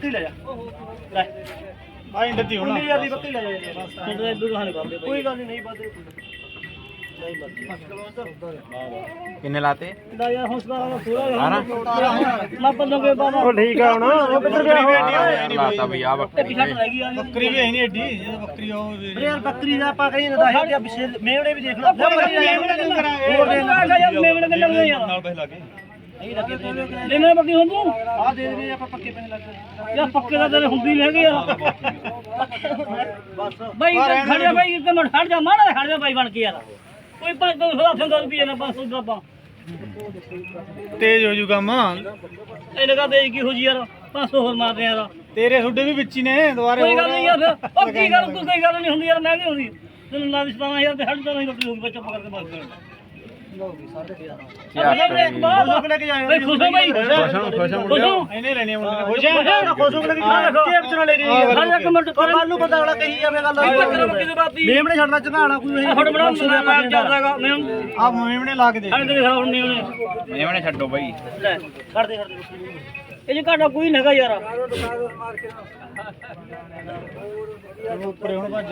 ਬੱਕਰੀ ਲੈ ਜਾ। ਲੈ। ਆਈ ਦਿੱਤੀ ਹੁਣ। 19000 ਦੀ ਬੱਕਰੀ ਲੈ ਜਾ। ਯਾਰ ਬਸ ਤੁਹਾਡੇ ਇਦੋਂ ਕਹਾਣੀ ਕਰਦੇ ਕੋਈ ਗੱਲ ਨਹੀਂ ਬਾਦੇ ਨਹੀਂ ਬਾਦੇ ਕਿੰਨੇ ਲਾਤੇ? ਦਾ ਯਾਰ ਹੌਸਲਾ ਵਾਲਾ ਥੋੜਾ ਮੈਂ ਬੰਦੋਂ ਕੇ ਬਾਬਾ ਉਹ ਠੀਕ ਆ ਹੁਣ। ਉਹ ਕਿੱਧਰ ਗਿਆ? ਯਾਰ ਲਾਤਾ ਬਈ ਆ ਬੱਕਰੀ ਆ। ਵੀ ਹੈ ਨਹੀਂ ਇਹ ਬੱਕਰੀ ਉਹ ਯਾਰ ਬੱਕਰੀ ਦਾ ਆਪਾਂ ਕਹੀਂ ਨਾ ਦੇ ਪਿਛੇ ਮੇਵਣੇ ਵੀ ਦੇਖ ਲਓ ਕਿੰਨੇ ਕਰਾਂਗੇ? ਹੋਰ ਦੇ ਮੇਵਣੇ ਕਿੰਨੇ ਲੱਗੇ ਯਾਰ ਨਾਲ ਪੈਸੇ ਲੱਗੇ ਨਹੀਂ ਲੱਗੇ ਲੈਣੇ ਬੱਕਰੀ ਹੁਣ ਤੂੰ? ਆ ਦੇ ਦੇ ਆਪਾਂ ਪੱਕੇ ਪੈਸੇ ਲੱਗ ਯਾਰ ਪੱਕੇ ਦਾ ਤੇਰੇ ਹੁੰਦੀ ਨਹੀਂ ਹੈਗੇ ਯਾਰ ਬਸ। ਬਾਈ ਖੜ ਜਾ ਬਾਈ ਇੱਕ ਮਿੰਟ ਖੜ ਜਾ ਮਾੜਾ ਖੜ ਜਾ ਬਾਈ ਬਣ ਕੇ ਯਾਰ। ਕੋਈ 500 ਦਾ 500 ਰੁਪਏ ਨਾ 500 ਦਾ ਤੇਜ਼ ਹੋ ਜੂ ਕੰਮ। ਇਹਨੇ ਕਾ ਦੇ ਕੀ ਹੋ ਜੀ ਯਾਰ 500 ਹੋਰ ਮਾਰਦੇ ਯਾਰ। ਤੇਰੇ ਤੁਹਾਡੇ ਵੀ ਵਿੱਚ ਹੀ ਨੇ ਦੁਬਾਰੇ ਕੋਈ ਗੱਲ ਨਹੀਂ ਯਾਰ ਫਿਰ ਉਹ ਕੀ ਗੱਲ ਕੋਈ ਗੱਲ ਨਹੀਂ ਹੁੰਦੀ ਯਾਰ ਮਹਿੰਗੀ ਹੁੰਦੀ? ਤੈਨੂੰ ਨਾ ਵੀ 17000 ਤੇ ਹੱਟ ਤਾਂ ਨਹੀਂ ਬੱਕਰੀ ਹੋਊਗੀ ਬੱਚਾ ਪਕੜ ਕੇ ਬਸ। ਕਰ ਲੋਕ ਲੈ ਕੇ ਜਾਏ ਬਈ ਮੇਮਣੇ ਛੱਡਣਾ ਚਨਾਣਾ ਕੋਈ ਆ ਮੇਮਣੇ ਲਾ ਕੇ ਦੇ ਹਣ ਛੱਡੋ ਬਈ ਇਹ ਜੀ ਘਾਟਾ ਕੋਈ ਨਹੀਂਗਾ ਯਾਰ। ਉੱਪਰੇ ਹੁਣ ਭੱਜ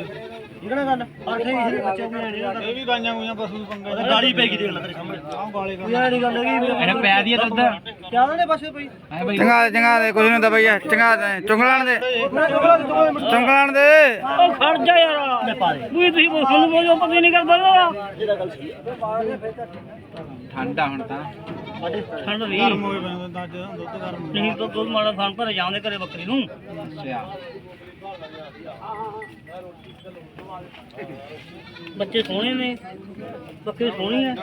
ਜਿਹੜਾ ਗੱਲ ਆਖੇ ਇਸ ਬੱਚੇ ਨੂੰ ਲੈਣੀ ਨਾ ਇਹ ਵੀ ਗਾਈਆਂ ਗੂਈਆਂ ਪਸ਼ੂ ਪੰਗਾ ਉਹਦਾ ਗਾਲੀ ਪੈ ਗਈ ਦੇਖ ਲੈ ਤੇਰੇ ਸਾਹਮਣੇ। ਆਹ ਗਾਲੇ ਕੋਈ ਐ ਨਹੀਂ ਗੱਲ ਹੈਗੀ ਇਹਨੇ ਪੈ ਦੀ ਦੁੱਧ। ਕਿਆ ਉਹਨੇ ਬਸ ਪਈ? ਹੈ ਬਈ। ਚੰਗਾ ਦੇ ਚੰਗਾ ਦੇ ਕੁਝ ਨਹੀਂ ਹੁੰਦਾ ਬਈਆ ਚੰਗਾ ਦੇ ਚੁੰਗਲਾਣ ਦੇ। ਚੁੰਗਲਾਣ ਦੇ ਉਹ ਖੜ ਜਾ ਯਾਰ। ਲੈ ਪਾ ਦੇ। ਤੂੰ ਤੁਸੀਂ ਤੁਹਾਨੂੰ ਬੋਲੋ ਪਤਾ ਨਹੀਂ ਸਹੀ ਹੈ ਠੰਡਾ ਹੁਣ ਤਾਂ। ਠੰਡ ਨਹੀਂ ਗਰਮ ਹੋਏ ਪਏ ਨੇ ਅੱਜ ਦੁੱਧ ਗਰਮ ਨਹੀਂ ਤਾਂ ਦੁੱਧ ਮਾੜਾ ਖਾਣ ਭਰੇ ਜਾਂਦੇ ਘਰੇ ਬੱਕਰੀ ਨੂੰ। ਅੱਛਾ। ਬੱਚੇ ਸੋਹਣੇ ਨੇ। ਬੱਕਰੀ ਸੋਹਣੀ ਹੈ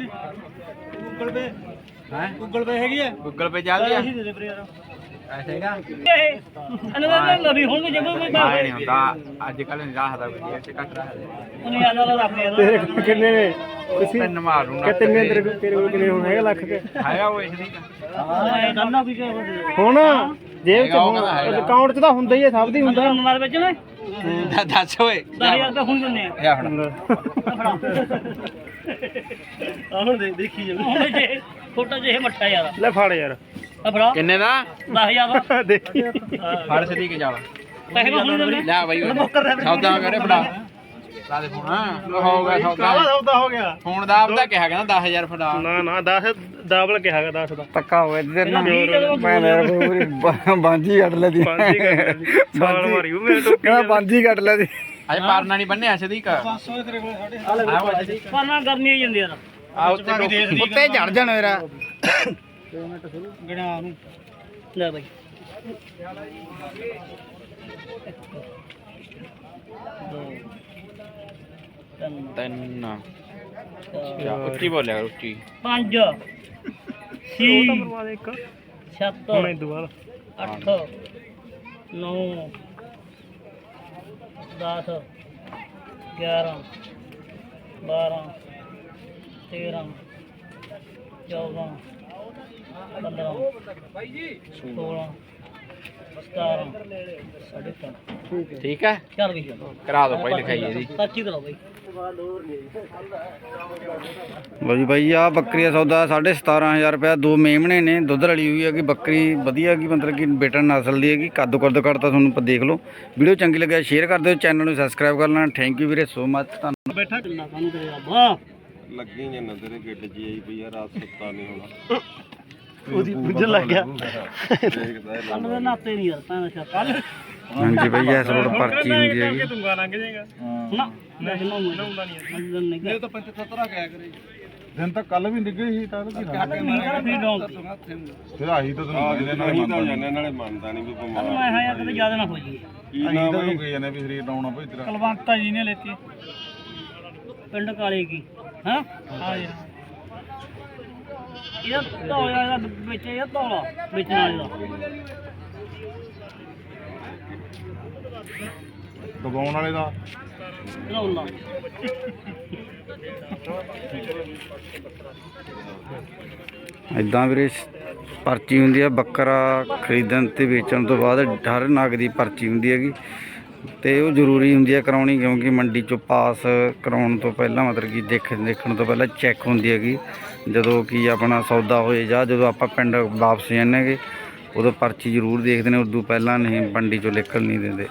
ਗੂਗਲ ਪੇ ਹੈ? ਗੂਗਲ ਪੇ ਹੈਗੀ ਹੈ ਗੂਗਲ ਪੇ ਚੱਲਦੀ ਆ। ਅਸੀਂ ਦੇ ਦੇ ਵੀਰੇ ਯਾਰ ਐਸੇ ਹੈਗਾ ਇਹ ਇਹਨਾਂ ਦਾ ਨਵੀਂ ਹੁਣ ਕੋਈ ਜਦੋਂ ਕੋਈ ਆਏ ਨਹੀਂ ਹੁੰਦਾ ਅੱਜ ਕੱਲ ਨਹੀਂ ਰਾਹਦਾ ਵਧੀਆ ਤੇ ਘੱਟ ਰੱਖਦੇ ਉਹਨੇ ਆਦਾ ਦਾ ਰੱਬ ਯਾਰ ਕਿੰਨੇ ਨੇ ਤਿੰਨ ਮਾਰੂ ਨਾ ਤਿੰਨੇ ਤੇਰੇ ਤੇਰੇ ਕੋਲ ਕਿੰਨੇ ਹੁਣ ਹੈਗਾ ਲੱਖ ਕੇ ਹੈਗਾ ਉਹ ਇਸ ਦੀ ਹਾਂ ਕੰਨਾ ਵੀ ਕਿਹਾ ਹੁਣ ਜੇਬ ਹੈਗਾ, ਉਹ ਕਹਿੰਦਾ ਹੈਗਾ। ਅਕਾਊਂਟ 'ਚ ਤਾਂ ਹੁੰਦਾ ਹੀ ਹੈ ਸਭ ਦੀ ਹੁੰਦਾ ਮਾਰ ਵਿੱਚ ਨੇ ਦੱਸ ਓਏ 10000 ਰੁਪਏ ਹੁਣ ਦਿੰਨੇ ਆ ਇਹ ਹੁਣ ਆ ਹੁਣ ਦੇ ਦੇਖੀ ਜਾ ਹੁਣ ਜੇ ਛੋਟਾ ਜਿਹਾ ਮੱਠਾ ਯਾਰ ਲੈ ਫੜ ਯਾਰ ਆ ਫੜਾ। ਕਿੰਨੇ ਦਾ? 10000 ਦਾ। ਦੇਖੀ। ਫੜ ਸਦੀ ਕੇ ਜਾਵਾ ਪੈਸੇ ਹੁਣ ਦਿੰਨੇ ਲੈ ਬਾਈ ਸੌਦਾ ਕਰੇ ਫੜਾ। ਲਾ ਦੇ ਫੋਨ। ਹੋ ਗਿਆ ਸੌਦਾ। ਸੌਦਾ ਹੋ ਗਿਆ? ਫੋਨ ਦਾ ਆਪਦਾ ਕਿਹਾ ਕਹਿੰਦਾ 10000 ਫੜਾ। ਨਾ ਨਾ 10 ਡਬਲ ਕਿਹਾਗਾ 10 ਦਾ। ਪੱਕਾ ਤੇ ਇਹਨਾਂ ਵੀਹ ਜਦੋਂ ਮੈਂ ਮੇਰੇ ਕੋਲ ਪੂਰੀ ਬਾਂਝੀ ਕੱਢ ਲੈਦੀ ਬਾਂਝੀ ਕੱਢ ਲੈਂਦੀ। ਸਾਲ ਮਾਰੀ ਉਹ ਮੇਰੇ ਤੋਂ ਕਹਿੰਦਾ ਬਾਂਝੀ ਕੱਢ ਲੈਦੀ ਅਜੇ ਪਾਰਨਾ ਨਹੀਂ ਬੰਨਿਆ ਸਦੀਕ 500 ਤੇਰੇ ਕੋਲ ਸਾਡੇ ਆਓ ਸਦੀਕ ਪਰ ਨਾ ਕਰਨੀ ਹੀ ਜਾਂਦੀ ਯਾਰ ਆ ਉੱਤੇ ਉੱਤੇ ਚੜ ਜਾਣ ਮੇਰਾ। 2 ਮਿੰਟ ਖੋਲੋ ਗਣਾ ਉਹਨੂੰ ਲੈ ਬਾਈ। ਤਿੰਨ। ਅੱਛਾ, ਉੱਚੀ ਬੋਲਿਆ ਕਰ ਉੱਚੀ। 5 6 ਉਹ ਤਾਂ ਮਰਵਾ ਦੇ ਇੱਕ। 7 ਹੁਣ ਇਦੋਂ ਬਾਅਦ 8 9 10 11 12 13 14 ਠੀਕ ਹੈ? ਚੱਲ ਵੀ ਕਰਾ ਦੋ ਭਾਈ ਲਿਖਾਈ ਇਹਦੀ। ਸੱਚੀ ਕਰਾਓ ਬਾਈ ਲੋ ਜੀ ਬਾਈ ਆ ਬੱਕਰੀ ਦਾ ਸੌਦਾ 17500 ਰੁਪਇਆ ਦੋ ਮੇਮਣੇ ਨੇ ਦੁੱਧ ਰਲੀ ਹੋਈ ਹੈਗੀ ਬੱਕਰੀ ਵਧੀਆ ਹੈਗੀ ਮਤਲਬ ਕਿ ਬੇਟਾ ਨਸਲ ਦੀ ਹੈਗੀ ਕੱਦ ਕੁੱਦ ਕੱਦ ਤਾਂ ਤੁਹਾਨੂੰ ਦੇਖ ਲਓ। ਵੀਡੀਓ ਚੰਗੀ ਲੱਗਿਆ ਸ਼ੇਅਰ ਕਰ ਦਿਓ ਚੈਨਲ ਨੂੰ ਸਬਸਕ੍ਰਾਈਬ ਕਰ ਲੈਣਾ। ਥੈਂਕ ਯੂ ਵੀਰੇ ਸੋ ਮਚ ਤੁਹਾਨੂੰ ਬੈਠਾ ਕਿੰਨਾ ਕਾਨੂੰ ਕਰੇ ਰੱਬਾ ਲੱਗੀ ਨਹੀਂ ਨਾ ਤੇਰੇ ਗਿੱਡ ਜੀ ਆਈ ਪਈ ਆ ਰਾਤ ਸੁੱਤਾ ਨਹੀਂ ਹੋਣਾ। ਉਹਦੀ ਪੁੱਜਣ ਲੱਗ ਗਿਆ। ਕੱਲ ਦੇ ਨਾਤੇ ਨਹੀਂ ਯਾਰ ਪੈਣਾ ਸ਼ਾ ਕੱਲ ਹਾਂਜੀ ਬਾਈ ਇਸ ਰੋਡ ਪਰਚੀ ਹੁੰਦੀ ਹੈਗੀ। ਤੁੰਗਾ ਲੰਘ ਜਾਏਗਾ। ਨਾ ਮੈਂ ਨਹਾਉਂਦਾ ਨਹੀਂ ਨਹੀਂ ਤਾਂ 75 ਕਹਿਆ ਕਰੇ। ਦਿਨ ਤਾਂ ਕੱਲ ਵੀ ਨਿਕਲੀ ਸੀ ਤਾਂ ਕੀ ਨਹੀਂ ਕਰ ਫੀਡ ਆਉਂ ਫਿਰ ਆਹੀ ਤਾਂ ਆ ਜਿਹਦੇ ਨਾਲ ਮੰਨਦਾ ਜਾਣੇ ਨਾਲੇ ਮੰਨਦਾ ਨਹੀਂ ਵੀ ਬਿਮਾਰ ਮੈਂ ਹਾਂ ਯਾਰ ਕਿਤੇ ਜ਼ਿਆਦਾ ਨਾ ਹੋ ਜੀ ਕੀ ਨਾਮ ਹੈ ਨੇ ਵੀ ਸਰੀਰ ਡਾਉਣਾ ਭਈ ਤੇਰਾ। ਕਲਵੰਤਾ ਜੀ ਨੇ ਲੈਤੀ। ਪਿੰਡ ਕਾਲੇ ਕੀ ਹਾਂ? ਹਾਂ। ਯਾਰ ਇਹ ਤੋਲਾ ਦਾ ਵਿੱਚ ਇਹ ਤੋਲਾ ਵਿੱਚ ਨਾਲ ਦਾ ਦਬਾਉਣ ਵਾਲੇ ਦਾ। ਰੌਲਾ ਇਦਾਂ ਵੀਰੇ ਪਰਚੀ ਹੁੰਦੀ ਹੈ ਬੱਕਰਾ ਖਰੀਦਣ ਤੇ ਵੇਚਣ ਤੋਂ ਬਾਅਦ ਹਰ ਨਗ ਦੀ ਪਰਚੀ ਹੁੰਦੀ ਹੈਗੀ। ਤੇ ਉਹ ਜ਼ਰੂਰੀ ਹੁੰਦੀ ਹੈ ਕਰਾਉਣੀ ਕਿਉਂਕਿ ਮੰਡੀ ਚੋਂ ਪਾਸ ਕਰਾਉਣ ਤੋਂ ਪਹਿਲਾਂ ਮਤਲਬ ਕਿ ਦੇਖ ਦੇਖਣ ਤੋਂ ਪਹਿਲਾਂ ਚੈੱਕ ਹੁੰਦੀ ਹੈਗੀ। ਜਦੋਂ ਕਿ ਆਪਣਾ ਸੌਦਾ ਹੋਏ ਜਾਂ ਜਦੋਂ ਆਪਾਂ ਪਿੰਡ ਵਾਪਸ ਜਾਂਦੇ ਹੈਗੇ, ਉਦੋਂ ਪਰਚੀ ਜ਼ਰੂਰ ਦੇਖਦੇ ਨੇ, ਉਦੋਂ ਪਹਿਲਾਂ ਨਹੀਂ ਪੰਡੀ ਚੋਂ ਨਿਕਲ ਨਹੀਂ ਦਿੰਦੇ।